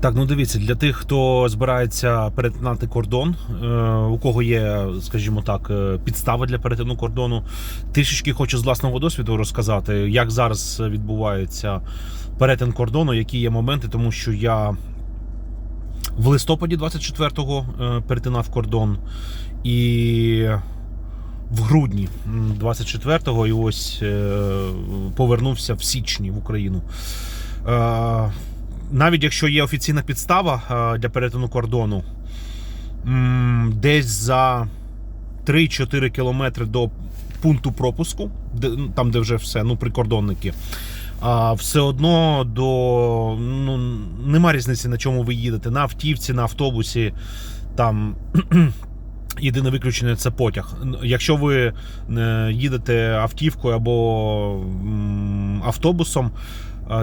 Так, ну дивіться, для тих, хто збирається перетинати кордон, е, у кого є, скажімо так, е, підстави для перетину кордону, трішечки хочу з власного досвіду розказати, як зараз відбувається перетин кордону, які є моменти, тому що я в листопаді 24-го е, перетинав кордон і в грудні 24-го і ось повернувся в січні в Україну. Навіть якщо є офіційна підстава е, для перетину кордону, десь за 3-4 кілометри до пункту пропуску, ну, там, де вже все, ну, прикордонники. Все одно до ну нема різниці на чому ви їдете. На автівці, на автобусі. Там єдине виключення це потяг. Якщо ви е, їдете автівкою або автобусом,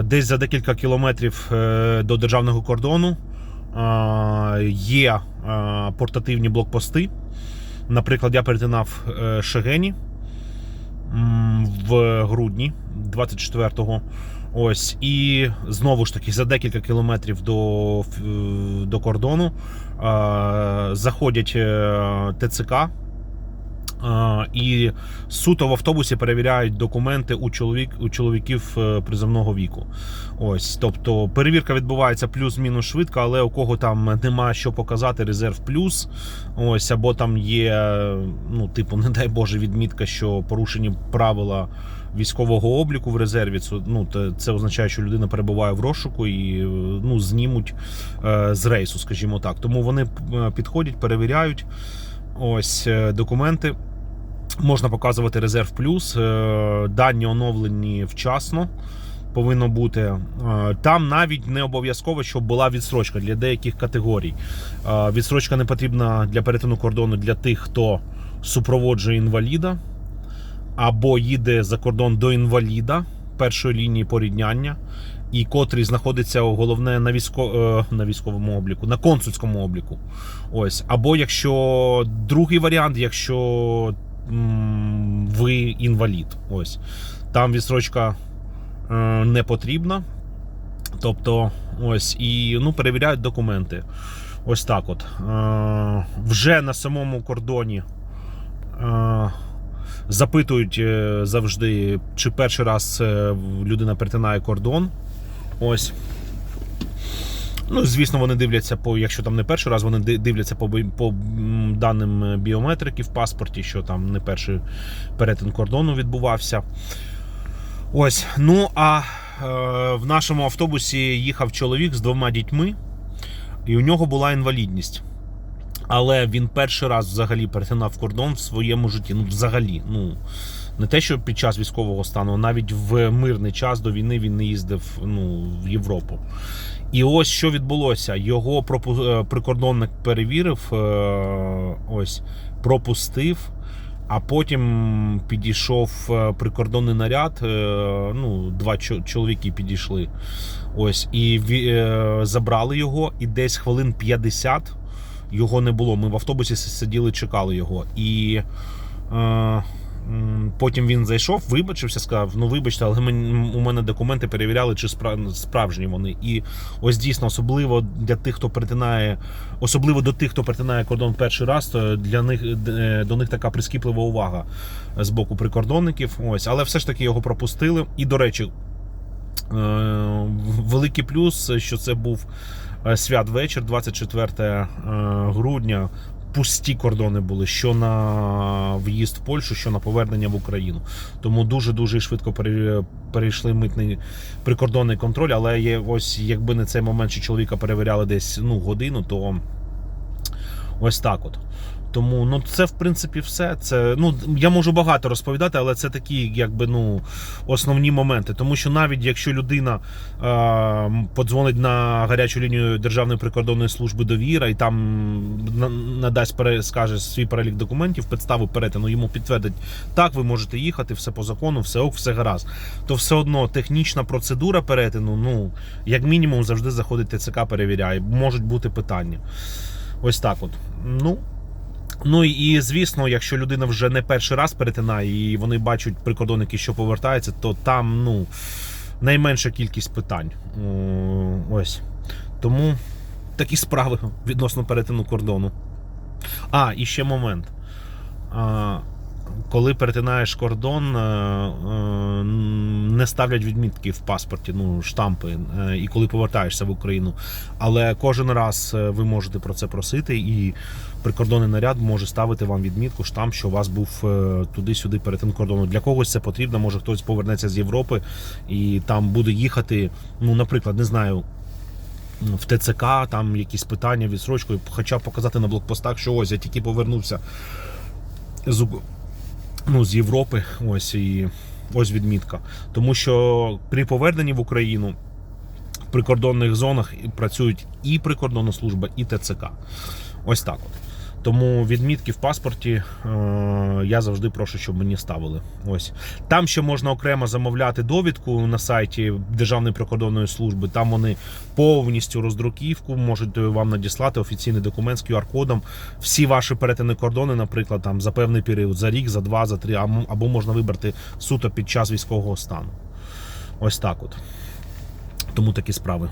десь за декілька кілометрів е, до державного кордону є портативні блокпости. Наприклад, я перетинав е, Шегені в грудні 24-го. Ось, і знову ж таки, за декілька кілометрів до, до кордону заходять е, ТЦК. І суто в автобусі перевіряють документи у чоловік у чоловіків е, призовного віку. Ось, тобто перевірка відбувається плюс-мінус швидко, але у кого там нема що показати, резерв плюс. Ось, або там є, ну, типу, не дай Боже, відмітка, що порушені правила військового обліку в резерві. Це, ну, це означає, що людина перебуває в розшуку і е, ну, знімуть е, з рейсу, скажімо так. Тому вони підходять, перевіряють ось е, документи. Можна показувати резерв плюс, е, дані оновлені вчасно. Повинно бути Е, там навіть не обов'язково, щоб була відстрочка для деяких категорій. Відстрочка не потрібна для перетину кордону для тих, хто супроводжує інваліда або їде за кордон до інваліда першої лінії порідняння, і котрий знаходиться головне на військо, е, на військовому обліку, на консульському обліку. Ось. Або якщо другий варіант, якщо ви інвалід. Ось. Там відстрочка е, не потрібна. Тобто, ось, і ну, перевіряють документи. Ось так от. Е, вже на самому кордоні. Запитують завжди, чи перший раз людина перетинає кордон. Ось. Ну, звісно, вони дивляться по, якщо там не перший раз, вони дивляться по, по даним біометрики в паспорті, що там не перший перетин кордону відбувався. Ось. Ну а е, в нашому автобусі їхав чоловік з двома дітьми, і у нього була інвалідність. Але він перший раз взагалі перетинав кордон в своєму житті. Ну, взагалі, ну не те, що під час військового стану, а навіть в мирний час до війни він не їздив ну, в Європу. І ось що відбулося. Його е, прикордонник перевірив, е, ось пропустив. А потім підійшов е, прикордонний наряд. Ну, два чоловіки підійшли. Ось, і забрали його, і десь хвилин 50 його не було. Ми в автобусі сиділи, чекали його. І потім він зайшов, вибачився, сказав: ну вибачте, але мен- у мене документи перевіряли, чи спра- справжні вони. І ось дійсно, особливо для тих, хто перетинає, особливо до тих, хто перетинає кордон перший раз, то для них е, до них така прискіплива увага з боку прикордонників. Ось, але все ж таки його пропустили. І до речі. Е, Великий плюс, що це був е, святвечір, 24 е, грудня. Пусті кордони були що на в'їзд в Польщу, що на повернення в Україну. Тому дуже дуже швидко перейшли митний прикордонний контроль. Але є ось якби не цей момент, що чоловіка перевіряли десь ну годину, то ось так от. Тому ну це в принципі все. Це ну я можу багато розповідати, але це такі, якби ну основні моменти. Тому що навіть якщо людина е, подзвонить на гарячу лінію Державної прикордонної служби довіра і там надасть скаже свій перелік документів, підстави перетину йому підтвердить, так, ви можете їхати, все по закону, все ок, все гаразд. То все одно технічна процедура перетину, ну як мінімум, завжди заходить ТЦК, перевіряє. Можуть бути питання. Ось так от. Ну. Ну і звісно, якщо людина вже не перший раз перетинає, і вони бачать прикордонники, що повертаються, то там ну найменша кількість питань. Ось. Тому такі справи відносно перетину кордону. А, і ще момент. Коли перетинаєш кордон, е, е, не ставлять відмітки в паспорті, ну, штампи, е, і коли повертаєшся в Україну. Але кожен раз ви можете про це просити, і прикордонний наряд може ставити вам відмітку, штамп, що у вас був туди-сюди перетин кордону. Для когось це потрібно, може хтось повернеться з Європи і там буде їхати, ну, наприклад, не знаю. В ТЦК там якісь питання відсрочкою, хоча б показати на блокпостах, що ось я тільки повернувся з, ну, з Європи. Ось і ось відмітка. Тому що при поверненні в Україну в прикордонних зонах працюють і прикордонна служба, і ТЦК. Ось так от. Тому відмітки в паспорті е, я завжди прошу, щоб мені ставили. Ось там ще можна окремо замовляти довідку на сайті Державної прикордонної служби. Там вони повністю роздруківку можуть вам надіслати офіційний документ з QR-кодом. Всі ваші перетини кордони, наприклад, там за певний період, за рік, за два, за три, або можна вибрати суто під час військового стану. Ось так от. Тому такі справи.